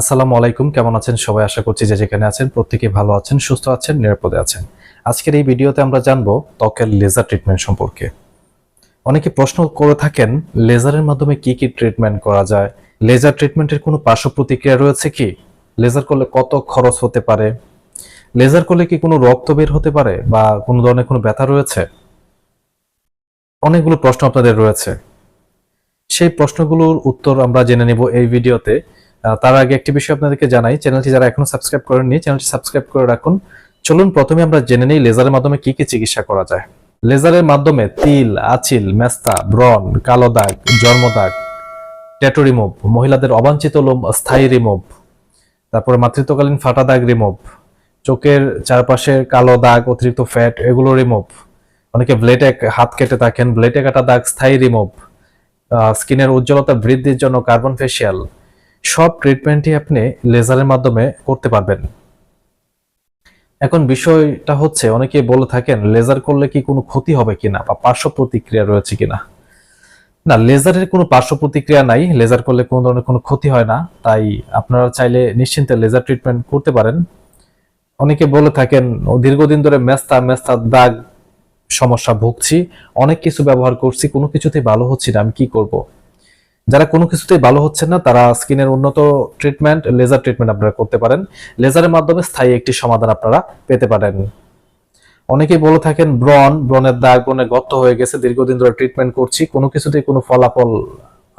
আসসালামু আলাইকুম, কেমন আছেন সবাই? আশা করছি যে যেখানে আছেন প্রত্যেকে ভালো আছেন, সুস্থ আছেন, নিরাপদে আছেন। আজকের এই ভিডিওতে আমরা জানব ত্বকের লেজার ট্রিটমেন্ট সম্পর্কে। অনেকে প্রশ্ন করে থাকেন লেজারের মাধ্যমে কি কি ট্রিটমেন্ট করা যায়? লেজার ট্রিটমেন্টের কোনো পার্শ্ব প্রতিক্রিয়া রয়েছে কি? লেজার করলে কত খরচ হতে পারে? লেজার করলে কি কোনো রক্ত বের হতে পারে বা কোনো ধরনের কোনো ব্যথা রয়েছে? অনেকগুলো প্রশ্ন আপনাদের রয়েছে। সেই প্রশ্নগুলোর উত্তর আমরা জেনে নেব এই ভিডিওতে। তার আগে একটি বিষয় আপনাদেরকে জানাই। চ্যানেলটি যারা এখনও সাবস্ক্রাইব করেননি, চ্যানেলটি সাবস্ক্রাইব করে রাখুন। চলুন, প্রথমে আমরা জেনে নেই লেজারের মাধ্যমে কি কি চিকিৎসা করা যায়। লেজারের মাধ্যমে তিল, আচিল, মেস্তা ব্রন কালো দাগ জন্মদাগ ট্যাটু রিমুভ, মহিলাদের অবাঞ্ছিত লোম, স্থায়ী রিমুভ, তারপরে মাতৃত্বকালীন ফাটা দাগ রিমুভ, চোখের চারপাশে কালো দাগ, অতিরিক্ত ফ্যাট, এগুলো রিমুভ, অনেকে ব্লেডে হাত কেটে থাকেন, ব্লেডে কাটা দাগ, স্থায়ী রিমুভ স্কিনের উজ্জ্বলতা বৃদ্ধির জন্য কার্বন ফেসিয়াল সব ট্রিটমেন্টই আপনি লেজারের মাধ্যমে করতে পারবেন। এখন বিষয়টা হচ্ছে অনেকে বলে থাকেন লেজার করলে কি কোনো ক্ষতি হবে কিনা বা পার্শ্ব প্রতিক্রিয়া রয়েছে কিনা? না লেজারের কোনো পার্শ্ব প্রতিক্রিয়া নাই লেজার করলে কোনো ধরনের কোনো ক্ষতি হয় না, তাই আপনারা চাইলে নিশ্চিন্তে লেজার ট্রিটমেন্ট করতে পারেন। অনেকে বলে থাকেন, দীর্ঘদিন ধরে মেস্তা মেস্তা দাগ সমস্যা ভুগছি, অনেক কিছু ব্যবহার করছি, কোনো কিছুতে ভালো হচ্ছে না, আমি কি করব? যারা কোনো কিছুতেই ভালো হচ্ছে না, তারা স্কিনের উন্নত ট্রিটমেন্ট লেজার ট্রিটমেন্ট আপনারা করতে পারেন। লেজারের মাধ্যমে স্থায়ী একটি সমাধান আপনারা পেতে পারেন। অনেকেই বলে থাকেন, ব্রণ, ব্রণের দাগ ব্রণে গর্ত হয়ে গেছে, দীর্ঘদিন ধরে ট্রিটমেন্ট করছি, কোনো কিছুতেই কোনো ফলাফল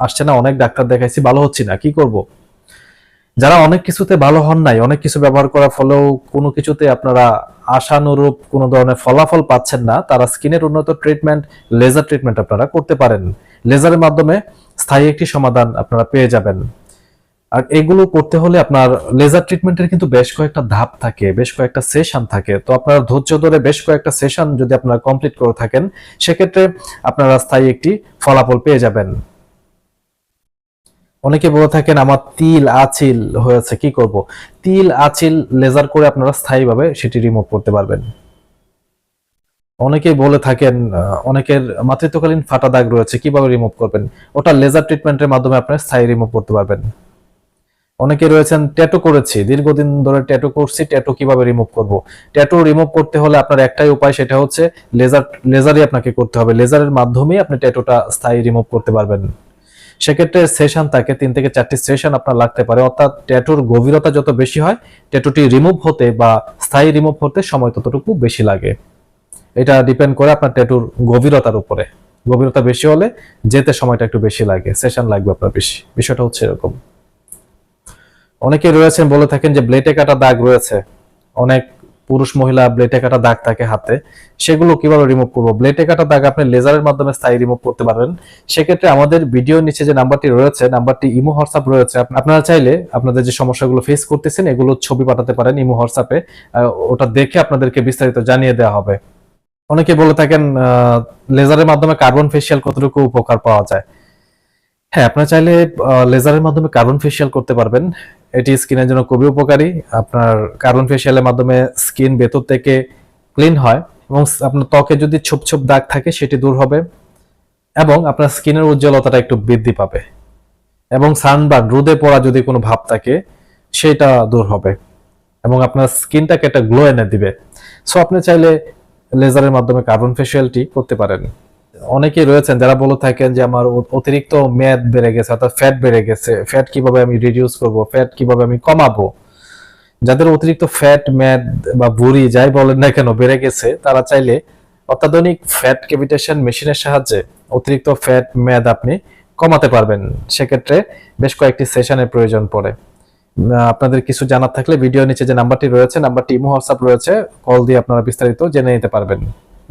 আসছে না, অনেক ডাক্তার দেখাইছি, ভালো হচ্ছে না, কি করব? যারা অনেক কিছুতে ভালো হন নাই, অনেক কিছু ব্যবহার করার ফলেও কোনো কিছুতে আপনারা আশানুরূপ কোনো ধরনের ফলাফল পাচ্ছেন না, তারা স্কিনের উন্নত ট্রিটমেন্ট লেজার ট্রিটমেন্ট আপনারা করতে পারেন। লেজারের মাধ্যমে স্থায়ী একটি সমাধান আপনারা পেয়ে যাবেন। আর এগুলো করতে হলে আপনার লেজার ট্রিটমেন্টের কিন্তু বেশ কয়েকটা ধাপ থাকে, বেশ কয়েকটা সেশন থাকে। তো আপনারা ধৈর্য ধরে বেশ কয়েকটা সেশন যদি আপনারা কমপ্লিট করে থাকেন, সেক্ষেত্রে আপনারা স্থায়ী একটি ফলাফল পেয়ে যাবেন। অনেকে বলে থাকেন, আমার তিল আচিল হয়েছে, কি করব? তিল আচিল লেজার করে আপনারা স্থায়ীভাবে সেটি রিমুভ করতে পারবেন। অনেকেই বলে থাকেন অনেকের মাতৃত্বকালীন ফাটা দাগ রয়েছে, কীভাবে রিমুভ করবেন? ওটা লেজার ট্রিটমেন্টের মাধ্যমে আপনারা স্থায়ী রিমুভ করতে পারবেন। অনেকে রয়েছেন ট্যাটু করেছি, দীর্ঘদিন ধরে ট্যাটু করছি ট্যাটু কীভাবে রিমুভ করব? ট্যাটু রিমুভ করতে হলে আপনার একটাই উপায়, সেটা হচ্ছে লেজার লেজারই আপনাকে করতে হবে। লেজারের মাধ্যমেই আপনি ট্যাটুটা স্থায়ী রিমুভ করতে পারবেন। সেক্ষেত্রে সেশন থাকে, তিন থেকে চারটি সেশন আপনার লাগতে পারে। অর্থাৎ ট্যাটুর গভীরতা যত বেশি হয় ট্যাটুটি রিমুভ হতে বা স্থায়ী রিমুভ হতে সময় ততটুকু বেশি লাগে। এটা ডিপেন্ড করে আপনার ট্যাটুর গভীরতার উপরে। গভীরতা বেশি হলে যেতে সময়টা একটু বেশি লাগে সেশন লাগবে আপনার বেশি। বিষয়টা হচ্ছে এরকম। অনেকে রয়েছেন, বলে থাকেন যে ব্লেটে কাটা দাগ রয়েছে। অনেক পুরুষ মহিলা ব্লেটে কাটা দাগ থাকে হাতে। সেগুলো কীভাবে রিমুভ করব? ব্লেটে কাটা দাগ আপনি লেজারের মাধ্যমে স্থায়ী রিমুভ করতে পারবেন। সেক্ষেত্রে আমাদের ভিডিওর নিচে যে নাম্বারটি রয়েছে নাম্বারটি ইমো হোয়াটসঅ্যাপ রয়েছে। আপনারা চাইলে আপনাদের যে সমস্যাগুলো ফেস করতেছেন, এগুলো ছবি পাঠাতে পারেন ইমো হোয়াটসঅ্যাপে। ওটা দেখে আপনাদেরকে বিস্তারিত জানিয়ে দেওয়া হবে। অনেকে বলে থাকেন লেজারের মাধ্যমে কার্বন ফেসিয়াল কতটুকু উপকার পাওয়া যায়? হ্যাঁ আপনারা চাইলে লেজারের মাধ্যমে কার্বন ফেসিয়াল করতে পারবেন। এটি স্কিনের জন্য খুবই উপকারী। আপনার কার্বন ফেসিয়ালের মাধ্যমে স্কিন ভেতর থেকে ক্লিন হয় এবং আপনার ত্বকে যদি ছোপ ছোপ দাগ থাকে, সেটি দূর হবে এবং আপনার স্কিনের উজ্জ্বলতাটা একটু বৃদ্ধি পাবে এবং সানবার্ন রোদে পড়া যদি কোনো ভাব থাকে, সেটা দূর হবে এবং আপনার স্কিনটাকে একটা গ্লো এনে দিবে। সো আপনি চাইলে লেজারের মাধ্যমে কার্বন ফেসিয়ালটি করতে পারেন। অনেকেই রয়েছেন যারা বলে থাকেন যে আমার অতিরিক্ত মেদ বেড়ে গেছে, অর্থাৎ ফ্যাট বেড়ে গেছে। ফ্যাট কীভাবে আমি রিডিউস করব? ফ্যাট কীভাবে আমি কমাবো? যাদের অতিরিক্ত ফ্যাট ম্যাদ বা বুড়ি যাই বলেন না কেন বেড়ে গেছে, তারা চাইলে অত্যাধুনিক ফ্যাট ক্যাভিটেশন মেশিনের সাহায্যে অতিরিক্ত ফ্যাট ম্যাদ আপনি কমাতে পারবেন। সেক্ষেত্রে বেশ কয়েকটি সেশনের প্রয়োজন পড়ে। আপনাদের কিছু জানার থাকলে ভিডিও নিচে যে নাম্বারটি রয়েছে নাম্বারটি ইমো হোয়াটসঅ্যাপ রয়েছে কল দিয়ে আপনারা বিস্তারিত জেনে নিতে পারবেন।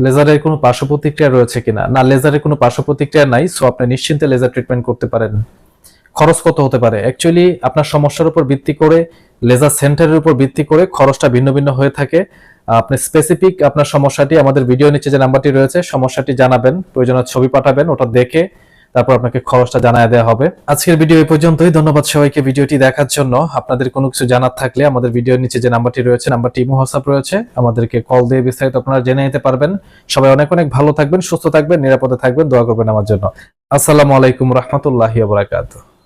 লেজারের কোনো পার্শ্ব প্রতিক্রিয়া রয়েছে কিনা? না, লেজারের কোনো পার্শ্ব প্রতিক্রিয়া নাই সো আপনি নিশ্চিন্তে লেজার ট্রিটমেন্ট করতে পারেন। খরচ কত হতে পারে? অ্যাকচুয়ালি আপনার সমস্যার উপর ভিত্তি করে লেজার সেন্টারের উপর ভিত্তি করে খরচটা ভিন্ন ভিন্ন হয়ে থাকে। আপনি স্পেসিফিক আপনার সমস্যাটি, আমাদের ভিডিও নিচে যে নাম্বারটি রয়েছে, সমস্যাটি জানাবেন প্রয়োজনীয় ছবি পাঠাবেন, ওটা দেখে তারপর আপনাকে খরচটা জানায় দেওয়া হবে। আজকের ভিডিও এই পর্যন্তই। ধন্যবাদ সবাইকে ভিডিওটি দেখার জন্য। আপনাদের কোনো কিছু জানার থাকলে আমাদের ভিডিওর নিচে যে নাম্বারটি রয়েছে, নাম্বারটি ইমো, হোয়াটসঅ্যাপ রয়েছে, আমাদেরকে কল দিয়ে বিস্তারিত আপনারা জেনে নিতে পারবেন। সবাই অনেক অনেক ভালো থাকবেন, সুস্থ থাকবেন, নিরাপদে থাকবেন। দোয়া করবেন আমার জন্য। আসসালামু আলাইকুম রহমতুল্লাহ বারাকাতুহু।